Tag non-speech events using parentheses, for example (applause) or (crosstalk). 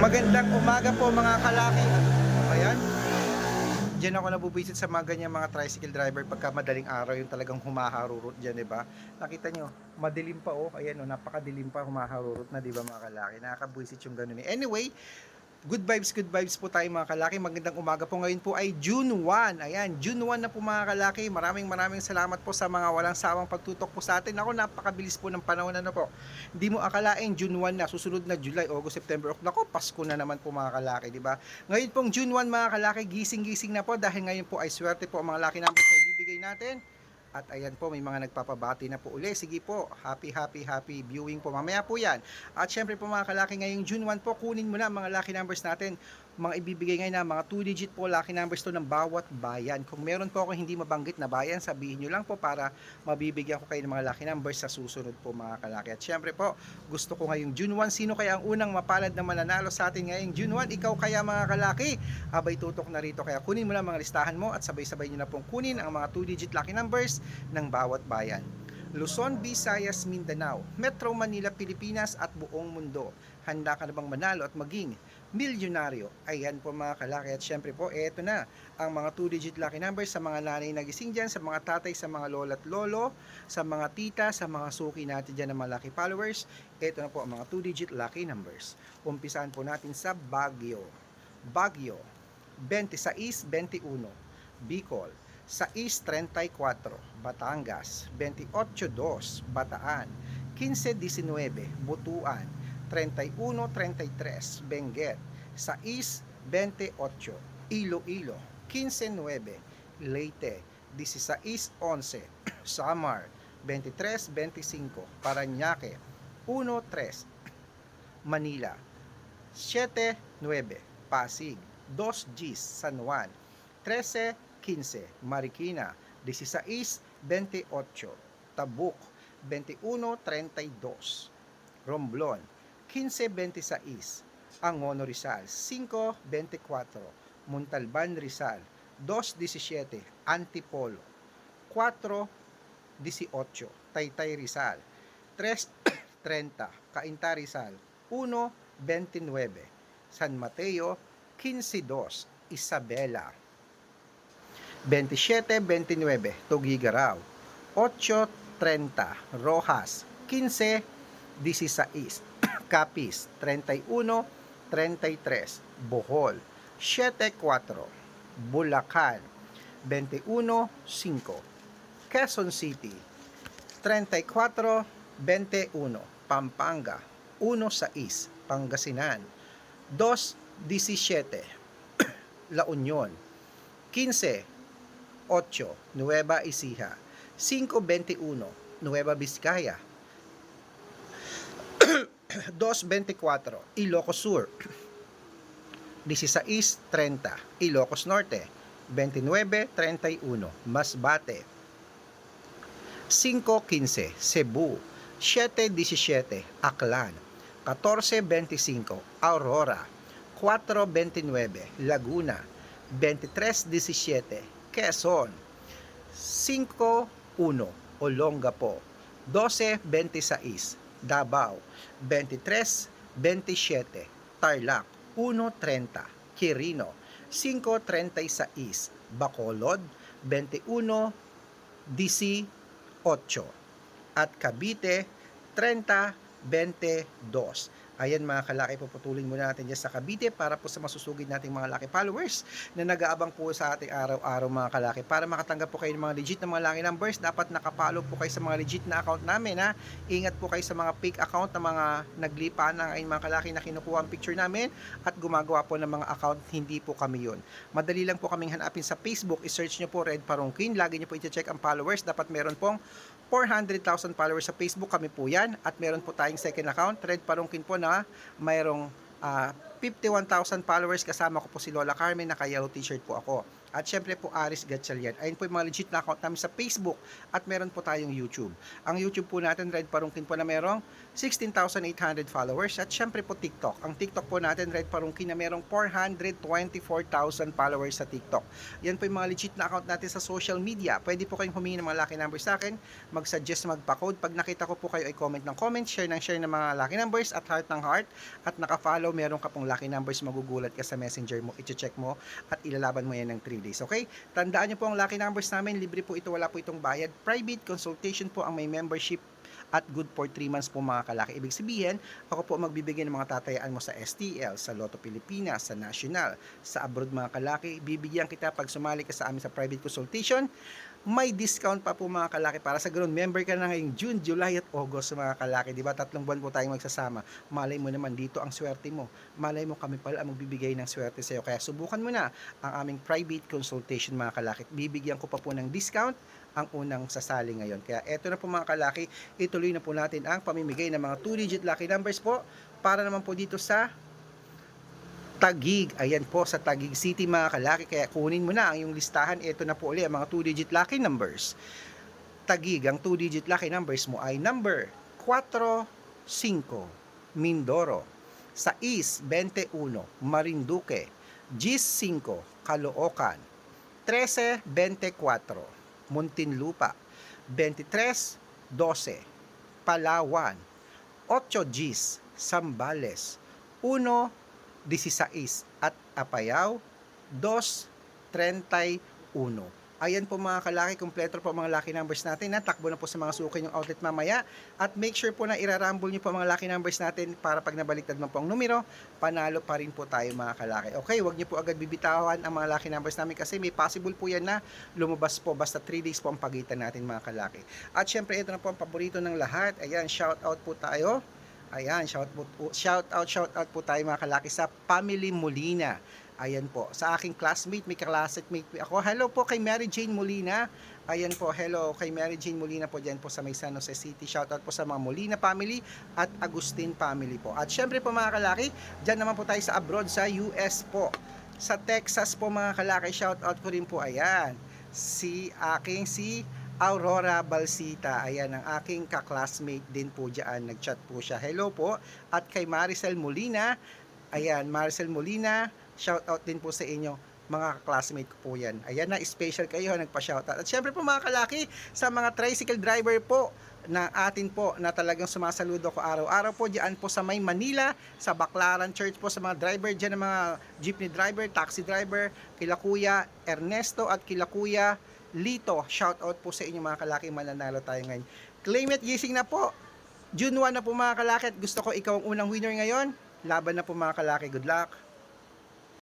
Magandang umaga po mga kalaki. Ayan. Diyan ako nabubisit sa mga ganyan mga tricycle driver pagka madaling araw yung talagang humaharurot dyan, di ba? Nakita nyo, madilim pa oh. Ayan oh, napakadilim pa humaharurot na, di ba mga kalaki? Nakakabuisit yung ganun eh. Anyway, good vibes, good vibes po tayo mga kalaki. Magandang umaga po ngayon po ay June 1. Ayan, June 1 na po mga kalaki. Maraming maraming salamat po sa mga walang sawang pagtutok po sa atin. Ako, napakabilis po ng panahon na po. Hindi mo akalain June 1 na, susunod na July, August, September, October. Nako, Pasko na naman po mga kalaki, di ba? Ngayon pong June 1 mga kalaki, gising-gising na po dahil ngayon po ay swerte po ang mga laki numbers na ibibigay natin. At ayan po, may mga nagpapabati na po uli. Sige po, happy, happy, happy viewing po. Mamaya po yan. At syempre po mga kalaki, ngayong June 1 po, kunin mo na mga lucky numbers natin. Mga ibibigay ngayon na mga 2 digit po lucky numbers to ng bawat bayan. Kung meron po ako hindi mabanggit na bayan, sabihin nyo lang po para mabibigyan ko kayo ng mga lucky numbers sa susunod po mga kalaki. At syempre po, gusto ko ngayong June 1, sino kaya ang unang mapalad na mananalo sa atin ngayong June 1? Ikaw kaya mga kalaki? Abay tutok na rito. Kaya kunin mo lang mga listahan mo at sabay-sabay nyo na pong kunin ang mga 2 digit lucky numbers ng bawat bayan. Luzon, Visayas, Mindanao, Metro Manila, Pilipinas at buong mundo. Handa ka na bang manalo at maging milyonaryo? Ayan po mga kalaki at syempre po, eto na ang mga 2-digit lucky numbers sa mga nanay na gising dyan, sa mga tatay, sa mga lola at lolo, sa mga tita, sa mga suki natin dyan ng mga lucky followers. Eto na po ang mga 2-digit lucky numbers. Umpisahan po natin sa Baguio. Baguio, 26-21. Bicol, 6.34 Batangas 28.2 Bataan 15.19 Butuan 31.33 Benguet. 6.28 Iloilo 15.9 Leyte. 16.11 (clears throat) Samar 23.25 Paranaque 1.3 Manila 7.9 Pasig 2 Gis San Juan 13.15 Marikina 16.28 Tabuk 21.32 Romblon 15.26 Angono Rizal 5.24 Montalban Rizal 2.17 Antipolo 4.18 Taytay Rizal 3.30 (clears throat) Cainta Rizal 1.29 San Mateo 15.2 Isabela 27-29 Tugigaraw 8-30 Rojas 15-16 (clears throat) Capiz 31-33 Bohol. 7-4 Bulacan 21-5 Quezon City 34-21 Pampanga 1-6 Pangasinan. 2-17 (clears throat) La Union 15 8, Nueva Ecija. 5.21, Nueva Vizcaya. (clears throat) 2.24, Ilocos Sur. 16.30, Ilocos Norte. 29.31, Masbate. 5.15, Cebu. 7.17, Aklan. 14.25, Aurora. 4.29, Laguna. 23.17, Quezon. 5-1 Olongapo. 12-26 Davao. 23-27 Tarlac. 1-30 Quirino. 5-36 Bacolod. 21-18 at Cavite 30-22 Ayan mga kalaki, puputulin muna natin dyan sa Cavite para po sa masusugid nating mga laki followers na nag-aabang po sa ating araw-araw mga kalaki. Para makatanggap po kayo ng mga legit na mga laki numbers, dapat nakapollow po kayo sa mga legit na account namin ha. Ingat po kayo sa mga fake account na mga naglipa na ngayon mga kalaki na kinukuha ang picture namin at gumagawa po ng mga account, hindi po kami yun. Madali lang po kaming hanapin sa Facebook, i-search nyo po Red Parungkin, lagi nyo po i-check ang followers, dapat meron pong 400,000 followers sa Facebook, kami po yan. At meron po tayong second account, Red Parungkin po na mayroong ah, 51,000 followers. Kasama ko po si Lola Carmen, naka-yellow t-shirt po ako. At syempre po Aris Gatchalian. Ayun po yung mga legit na account namin sa Facebook. At meron po tayong YouTube. Ang YouTube po natin, Red Parungkin po na merong 16,800 followers. At syempre po TikTok. Ang TikTok po natin, Red Parungkin na merong 424,000 followers sa TikTok. Yan po yung mga legit na account natin sa social media. Pwede po kayong humingi ng mga lucky numbers sa akin. Mag-suggest, magpa-code. Pag nakita ko po kayo ay comment ng comment, share ng share ng mga lucky numbers at heart ng heart. At naka-follow, meron ka pong lucky numbers, magugulat ka sa messenger mo, i-check mo at ilalaban mo yan ng 3 days. Okay? Tandaan nyo po ang lucky numbers namin, libre po ito, wala po itong bayad. Private consultation po ang may membership at good for 3 months po mga kalaki. Ibig sabihin, ako po magbibigay ng mga tatayaan mo sa STL, sa Lotto Pilipinas, sa National, sa abroad mga kalaki. Bibigyan kita pag sumali ka sa amin sa private consultation. May discount pa po mga kalaki para sa ganun. Member ka na ngayong June, July at August mga kalaki. Di ba? Tatlong buwan po tayong magsasama. Malay mo naman dito ang swerte mo. Malay mo kami pala ang magbibigay ng swerte sa'yo. Kaya subukan mo na ang aming private consultation mga kalaki. Bibigyan ko pa po ng discount ang unang sasali ngayon. Kaya eto na po mga kalaki, ituloy na po natin ang pamimigay ng mga 2-digit lucky numbers po para naman po dito sa Tagig. Ayan po sa Tagig City mga kalaki. Kaya kunin mo na ang iyong listahan. Ito na po ulit ang mga 2-digit lucky numbers. Tagig, ang 2-digit lucky numbers mo ay number 4, 5, Mindoro, 6, 21, Marinduque, 15, Caloocan, 13, 24, Muntinlupa, 23, 12, Palawan, 8 Gs, Sambales, 1, 16 at Apayao, 2.31. Ayan po mga kalaki, kumpleto po mga lucky numbers natin na takbo na po sa mga suki yung outlet mamaya at make sure po na irarambol nyo po mga lucky numbers natin para pag nabaliktad mo po ang numero, panalo pa rin po tayo mga kalaki. Okay, wag nyo po agad bibitawan ang mga lucky numbers namin kasi may possible po yan na lumabas po basta 3 days po ang pagitan natin mga kalaki. At syempre ito na po ang paborito ng lahat. Ayan, shout out po tayo. Ayan, shout, po, shout out, shout out po tayo mga kalaki sa Family Molina. Ayan po, sa aking classmate, may classmate ako. Hello po kay Mary Jane Molina. Ayan po, hello kay Mary Jane Molina po dyan po sa may San Jose City. Shout out po sa mga Molina family at Agustin family po. At syempre po mga kalaki, dyan naman po tayo sa abroad, sa US po. Sa Texas po mga kalaki, shout out ko rin po. Ayan, si aking si Aurora Balsita. Ayan, ang aking kaklasmate din po dyan. Nag-chat po siya. Hello po. At kay Maricel Molina. Ayan, Maricel Molina. Shout out din po sa inyo mga classmate ko po yan. Ayan na, special kayo, nagpa-shoutout. At syempre po mga kalaki, sa mga tricycle driver po, na atin po na talagang sumasaludo ko araw-araw po diyan po sa may Manila, sa Baclaran Church po sa mga driver diyan ng mga jeepney driver, taxi driver, kila Kuya Ernesto at kila Kuya Lito. Shout out po sa inyo mga kalaki, mananalo tayo ngayon. Claim it, gising na po. June 1 na po mga kalaki at gusto ko ikaw ang unang winner ngayon. Laban na po mga kalaki. Good luck.